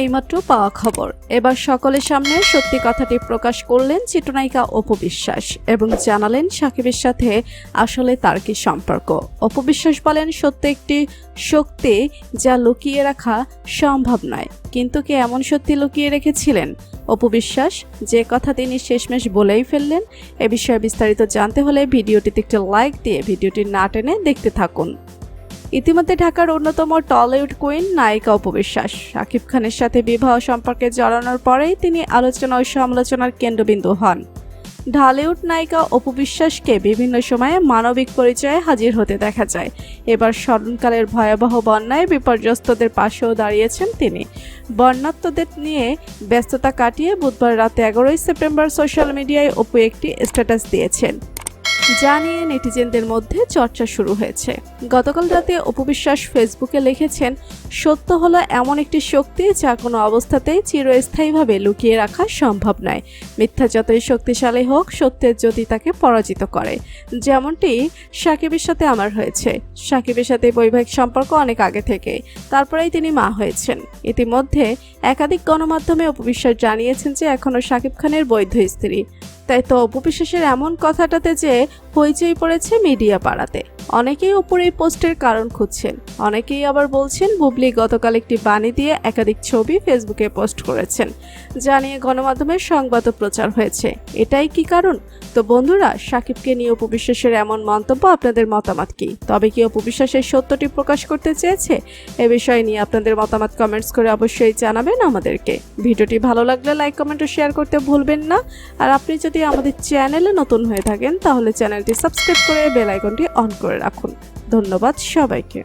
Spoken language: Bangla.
এইমাত্র পাওয়া খবর। এবার সকলের সামনে সত্যি কথাটি প্রকাশ করলেন চিত্রনায়িকা অপু বিশ্বাস এবং জানালেন সাকিবের সাথে আসলে তার কি সম্পর্ক। অপু বিশ্বাস বলেন, সত্য একটি শক্তি যা লুকিয়ে রাখা সম্ভব নয়। কিন্তু কি এমন সত্যি লুকিয়ে রেখেছিলেন? অপু বিশ্বাস, যে কথা তিনি শেষমেশ বলেই ফেললেন, এ বিষয়ে বিস্তারিত জানতে হলে ভিডিওটিতে একটি লাইক দিয়ে ভিডিওটি না টেনে দেখতে থাকুন। ইতিমধ্যে ঢাকার অন্যতম টলিউড কুইন নায়িকা উপবিশ্বাস শাকিব খানের সাথে বিবাহ সম্পর্কে জড়ানোর পরেই তিনি আলোচনা ও সমালোচনার কেন্দ্রবিন্দু হন। ঢালিউড নায়িকা অপু বিশ্বাসকে বিভিন্ন সময়ে মানবিক পরিচয়ে হাজির হতে দেখা যায়। এবার স্মরণকালের ভয়াবহ বন্যায় বিপর্যস্তদের পাশেও দাঁড়িয়েছেন তিনি। বন্যাত্মদের নিয়ে ব্যস্ততা কাটিয়ে বুধবার রাতে এগারোই সেপ্টেম্বর সোশ্যাল মিডিয়ায় অপু একটি স্ট্যাটাস দিয়েছেন। যা নিয়ে নেটিজেনদের মধ্যে চর্চা শুরু হয়েছে। গতকাল রাতে অপবিশ্বাস ফেসবুকে লিখেছেন, সত্য হলো এমন একটি শক্তি যা কোনো অবস্থাতেই চিরস্থায়ীভাবে লুকিয়ে রাখা সম্ভব নয়। মিথ্যা যতই শক্তিশালী হোক, সত্যের যদি তাকে পরাজিত করে। যেমনটি সাকিবের সাথে আমার হয়েছে। সাকিবের সাথে বৈবাহিক সম্পর্ক অনেক আগে থেকে। তারপরেই তিনি মা হয়েছেন। ইতিমধ্যে একাধিক গণমাধ্যমে অপবিশ্বাস জানিয়েছেন যে এখনও সাকিব খানের বৈধ স্ত্রী। তাই তো অপু বিশ্বাসের এমন কথাটাতে যে হইচই পড়েছে মিডিয়া পাড়াতে অনেকেই ওপর এই পোস্টের কারণ খুঁজছেন। অনেকেই আবার বলছেন বুবলি গতকাল একটি বাণী দিয়ে একাধিক ছবি ফেসবুকে পোস্ট করেছেন, যা নিয়ে গণমাধ্যমে সংবাদও প্রচার হয়েছে। এটাই কি কারণ? তো বন্ধুরা, সাকিবকে নিয়ে উপবিশ্বাসের এমন মন্তব্য আপনাদের মতামত কি? তবে কি উপবিশ্বাসের সত্যটি প্রকাশ করতে চেয়েছে? এ বিষয়ে নিয়ে আপনাদের মতামত কমেন্টস করে অবশ্যই জানাবেন আমাদেরকে। ভিডিওটি ভালো লাগলে লাইক কমেন্ট ও শেয়ার করতে ভুলবেন না। আর আপনি যদি আমাদের চ্যানেলে নতুন হয়ে থাকেন, তাহলে চ্যানেলটি সাবস্ক্রাইব করে বেল আইকনটি অন করে রাখুন। ধন্যবাদ সবাইকে।